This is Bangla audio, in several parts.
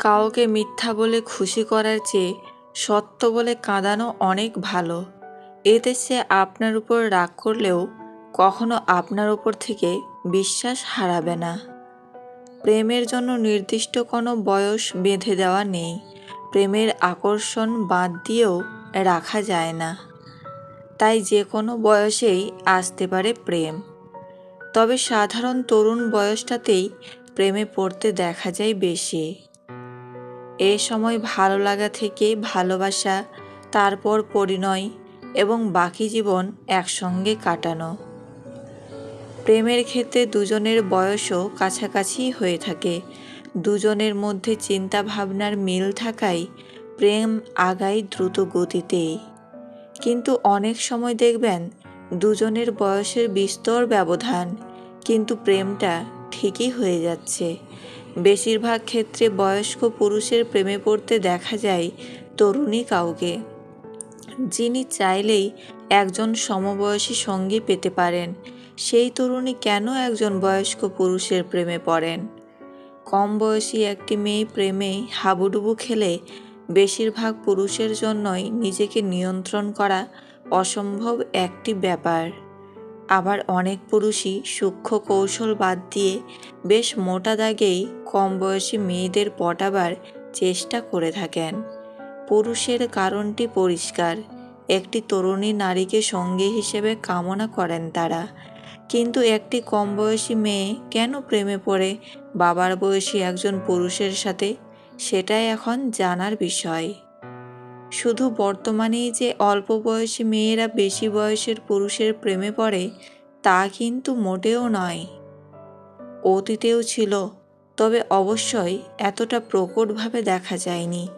কাউকে মিথ্যা বলে খুশি করার চেয়ে সত্য বলে কাঁদানো অনেক ভালো। এতে সে আপনার উপর রাগ করলেও কখনো আপনার উপর থেকে বিশ্বাস হারাবে না। প্রেমের জন্য নির্দিষ্ট কোনো বয়স বেঁধে দেওয়া নেই। প্রেমের আকর্ষণ বাদ দিয়েও রাখা যায় না। তাই যে কোনো বয়সেই আসতে পারে প্রেম। তবে সাধারণ তরুণ বয়সটাতেই প্রেমে পড়তে দেখা যায় বেশি। এ সময় ভালো লাগা থেকে ভালোবাসা, তারপর পরিণয় এবং বাকি জীবন একসঙ্গে কাটানো। প্রেমের ক্ষেত্রে দুজনের বয়সও কাছাকাছি হয়ে থাকে। দুজনের মধ্যে চিন্তা ভাবনার মিল থাকায় প্রেম আগায় দ্রুত গতিতেই। কিন্তু অনেক সময় দেখবেন, দুজনের বয়সের বিস্তর ব্যবধান কিন্তু প্রেমটা ঠিকই হয়ে যাচ্ছে। বেশিরভাগ ক্ষেত্রে বয়স্ক পুরুষের প্রেমে পড়তে দেখা যায় তরুণী কাউকে, যিনি চাইলেই একজন সমবয়সী সঙ্গী পেতে পারেন। সেই তরুণী কেন একজন বয়স্ক পুরুষের প্রেমে পড়েন? কম বয়সী একটি মেয়ে প্রেমে হাবুডুবু খেলে বেশিরভাগ পুরুষের জন্যই নিজেকে নিয়ন্ত্রণ করা অসম্ভব একটি ব্যাপার। আবার অনেক পুরুষই সূক্ষ্ম কৌশল বাদ দিয়ে বেশ মোটা দাগেই কম বয়সী মেয়েদের পটাবার চেষ্টা করে থাকেন। পুরুষের কারণটি পরিষ্কার। একটি তরুণী নারীকে সঙ্গী হিসেবে কামনা করেন তারা। কিন্তু একটি কম বয়সী মেয়ে কেন প্রেমে পড়ে? বাবার বয়সী একজন পুরুষের সাথে সেটাই এখন জানার বিষয়। শুধু বর্তমানেই যে অল্প বয়সী মেয়েরা বেশি বয়সের পুরুষের প্রেমে পড়ে, তা কিন্তু মোটেও নয়। অতীতেও ছিল, তবে অবশ্যই এতটা প্রকটভাবে দেখা যায়নি,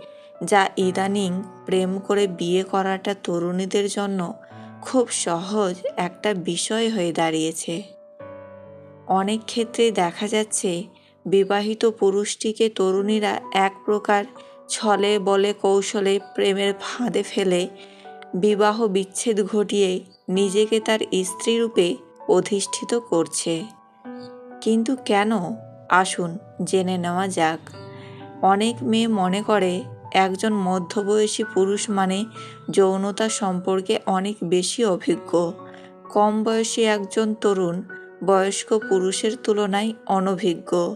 যা ইদানিং প্রেম করে বিয়ে করাটা তরুণীদের জন্য খুব সহজ একটা বিষয় হয়ে দাঁড়িয়েছে। অনেক ক্ষেত্রে দেখা যাচ্ছে, বিবাহিত পুরুষটিকে তরুণীরা এক প্রকার ছলে বলে কৌশলে প্রেমের ফাঁদে ফেলে, বিবাহ বিচ্ছেদ ঘটিয়ে নিজেকে তার স্ত্রী রূপে অধিষ্ঠিত করছে। কিন্তু কেন? আসুন জেনে নেওয়া যাক। অনেক মেয়ে মনে করে একজন মধ্যবয়সী পুরুষ মানে যৌনতা সম্পর্কে অনেক বেশি অভিজ্ঞ। কম বয়সী একজন তরুণ বয়স্ক পুরুষের তুলনায় অনভিজ্ঞ।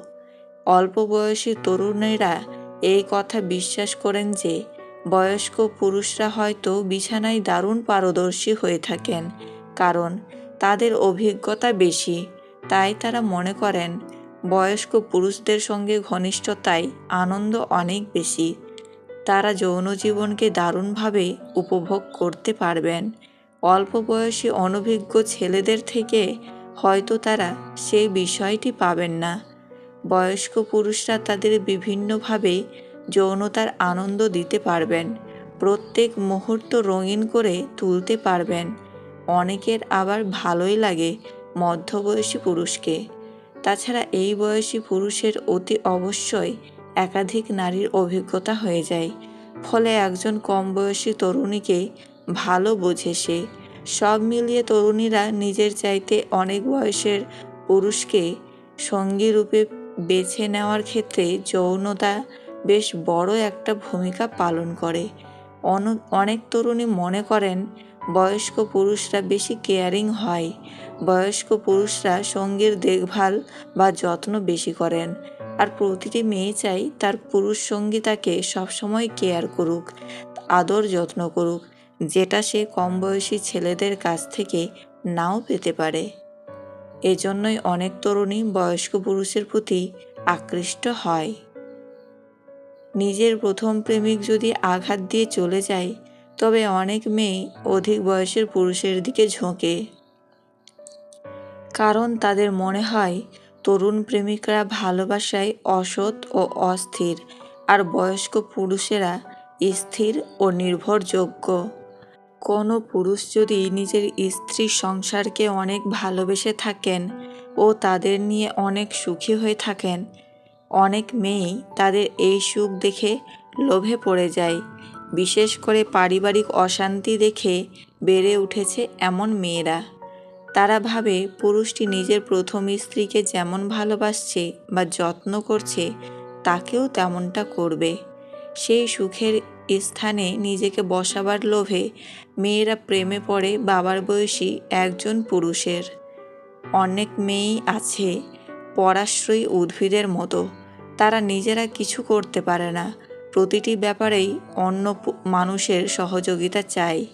অল্প বয়সী তরুণেরা এই কথা বিশ্বাস করেন যে, বয়স্ক পুরুষরা হয়তো বিছানায় দারুণ পারদর্শী হয়ে থাকেন, কারণ তাদের অভিজ্ঞতা বেশি। তাই তারা মনে করেন, বয়স্ক পুরুষদের সঙ্গে ঘনিষ্ঠতায় আনন্দ অনেক বেশি। তারা যৌন জীবনকে দারুণভাবে উপভোগ করতে পারবেন। অল্প বয়সী অনভিজ্ঞ ছেলেদের থেকে হয়তো তারা সেই বিষয়টি পাবেন না। বয়স্ক পুরুষরা তাদের বিভিন্নভাবে যৌনতার আনন্দ দিতে পারবেন। প্রত্যেক মুহূর্ত রঙিন করে তুলতে পারবেন। অনেকের আবার ভালোই লাগে মধ্যবয়সী পুরুষকে। তাছাড়া এই বয়সী পুরুষের অতি অবশ্যই একাধিক নারীর অভিজ্ঞতা হয়ে যায়। ফলে একজন কম বয়সী তরুণীকে ভালো বোঝে সে। সব মিলিয়ে তরুণীরা নিজের চাইতে অনেক বয়সের পুরুষকে সঙ্গী রূপে বেছে নেওয়ার ক্ষেত্রে যৌনতা বেশ বড় একটা ভূমিকা পালন করে। অনেক তরুণী মনে করেন, বয়স্ক পুরুষরা বেশি কেয়ারিং হয়। বয়স্ক পুরুষরা সঙ্গীর দেখভাল বা যত্ন বেশি করেন। আর প্রতিটি মেয়ে চাই তার পুরুষ সঙ্গী তাকে সবসময় কেয়ার করুক, আদর যত্ন করুক, যেটা সে কম বয়সী ছেলেদের কাছ থেকে নাও পেতে পারে। এজন্যই অনেক তরুণী বয়স্ক পুরুষের প্রতি আকৃষ্ট হয়। নিজের প্রথম প্রেমিক যদি আঘাত দিয়ে চলে যায়, তবে অনেক মেয়ে অধিক বয়সের পুরুষের দিকে ঝোঁকে। কারণ তাদের মনে হয়, তরুণ প্রেমিকরা ভালোবাসায় অসৎ ও অস্থির, আর বয়স্ক পুরুষেরা স্থির ও নির্ভরযোগ্য। কোনো পুরুষ যদি নিজের স্ত্রীর সংসারকে অনেক ভালোবেসে থাকেন ও তাদের নিয়ে অনেক সুখী হয়ে থাকেন, অনেক মেয়েই তাদের এই সুখ দেখে লোভে পড়ে যায়। বিশেষ করে পারিবারিক অশান্তি দেখে বেড়ে উঠেছে এমন মেয়েরা। তারা ভাবে পুরুষটি নিজের প্রথম স্ত্রীকে যেমন ভালোবাসছে বা যত্ন করছে, তাকেও তেমনটা করবে। সেই সুখের স্থানে নিজেকে বসাবার লোভে মেয়েরা প্রেমে পড়ে বাবার বয়সী একজন পুরুষের। অনেক মেয়েই আছে পরাশ্রয়ী উদ্ভিদের মতো। তারা নিজেরা কিছু করতে পারে না। প্রতিটি ব্যাপারেই অন্য মানুষের সহযোগিতা চায়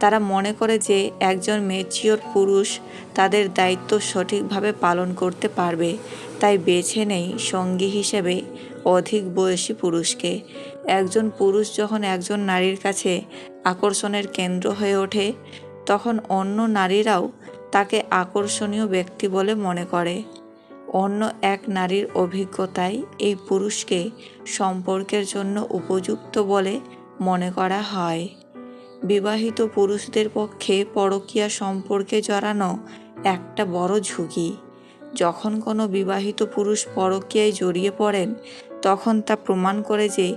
তারা মনে করে যে একজন মেচিওর পুরুষ তাদের দায়িত্ব সঠিকভাবে পালন করতে পারবে। তাই বেছে নেই সঙ্গী হিসেবে অধিক বয়সী পুরুষকে। একজন পুরুষ যখন একজন নারীর কাছে আকর্ষণের কেন্দ্র হয়ে ওঠে, তখন অন্য নারীরাও তাকে আকর্ষণীয় ব্যক্তি বলে মনে করে। অন্য এক নারীর অভিজ্ঞতায় এই পুরুষকে সম্পর্কের জন্য উপযুক্ত বলে মনে করা হয়। বিবাহিত পুরুষদের পক্ষে পরকীয়া সম্পর্কে জড়ানো একটা বড় ঝুঁকি। যখন কোনো বিবাহিত পুরুষ পরকীয়ায় জড়িয়ে পড়েন তখন তা প্রমাণ করে যে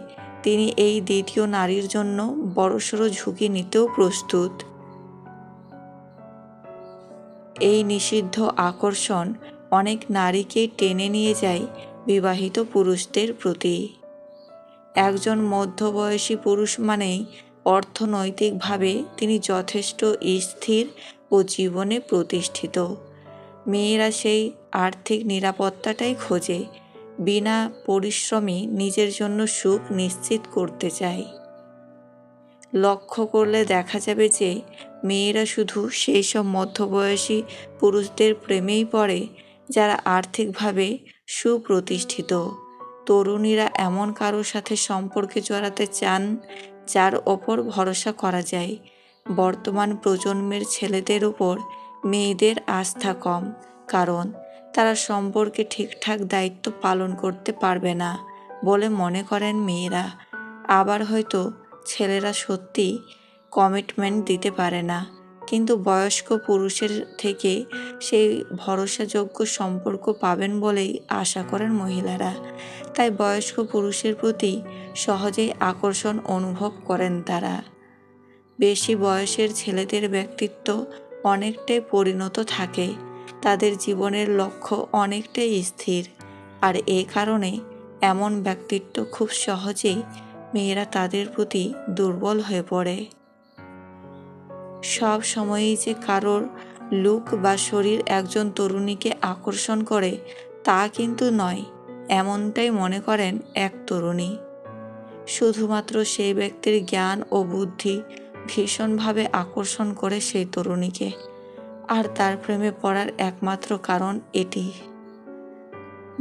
তিনি এই দ্বিতীয় নারীর জন্য বড়সড় ঝুঁকি নিতেও প্রস্তুত। এই নিষিদ্ধ আকর্ষণ অনেক নারীকেই টেনে নিয়ে যায় বিবাহিত পুরুষদের প্রতি। একজন মধ্যবয়সী পুরুষ মানেই অর্থনৈতিকভাবে তিনি যথেষ্ট স্থির ও জীবনে প্রতিষ্ঠিত। মেয়েরা সেই আর্থিক নিরাপত্তাটাই খোঁজে বিনা পরিশ্রমে নিজের জন্য সুখ নিশ্চিত করতে চায়। লক্ষ্য করলে দেখা যাবে যে, মেয়েরা শুধু সেই সব মধ্যবয়সী পুরুষদের প্রেমেই পড়ে, যারা আর্থিকভাবে সুপ্রতিষ্ঠিত। তরুণীরা এমন কারোর সাথে সম্পর্কে জড়াতে চান, যার ওপর ভরসা করা যায়। বর্তমান প্রজন্মের ছেলেদের উপর মেয়েদের আস্থা কম, কারণ তারা সম্পর্কে ঠিকঠাক দায়িত্ব পালন করতে পারবে না বলে মনে করেন মেয়েরা। আবার হয়তো ছেলেরা সত্যি কমিটমেন্ট দিতে পারে না। কিন্তু বয়স্ক পুরুষের থেকে সেই ভরসাযোগ্য সম্পর্ক পাবেন বলেই আশা করেন মহিলারা। তাই বয়স্ক পুরুষের প্রতি সহজেই আকর্ষণ অনুভব করেন তারা। বেশি বয়সের ছেলেদের ব্যক্তিত্ব অনেকটাই পরিণত থাকে। তাদের জীবনের লক্ষ্য অনেকটাই স্থির। আর এ কারণে এমন ব্যক্তিত্ব খুব সহজেই মেয়েরা তাদের প্রতি দুর্বল হয়ে পড়ে। সব সময়ই যে কারোর লুক বা শরীর একজন তরুণীকে আকর্ষণ করে, তা কিন্তু নয়, এমনটাই মনে করেন এক তরুণী। শুধুমাত্র সেই ব্যক্তির জ্ঞান ও বুদ্ধি ভীষণভাবে আকর্ষণ করে সেই তরুণীকে। আর তার প্রেমে পড়ার একমাত্র কারণ এটি।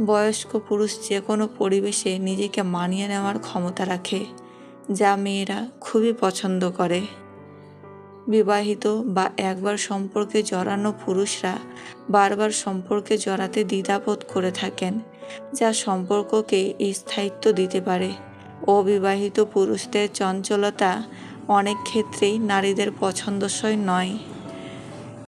বয়স্ক পুরুষ যে কোনো পরিবেশে নিজেকে মানিয়ে নেওয়ার ক্ষমতা রাখে, যা মেয়েরা খুবই পছন্দ করে। বিবাহিত বা একবার সম্পর্কে জড়ানো পুরুষরা বারবার সম্পর্কে জড়াতে দ্বিধাবোধ করে থাকেন, যা সম্পর্ককে স্থায়িত্ব দিতে পারে। অবিবাহিত পুরুষদের চঞ্চলতা অনেক ক্ষেত্রেই নারীদের পছন্দসই নয়।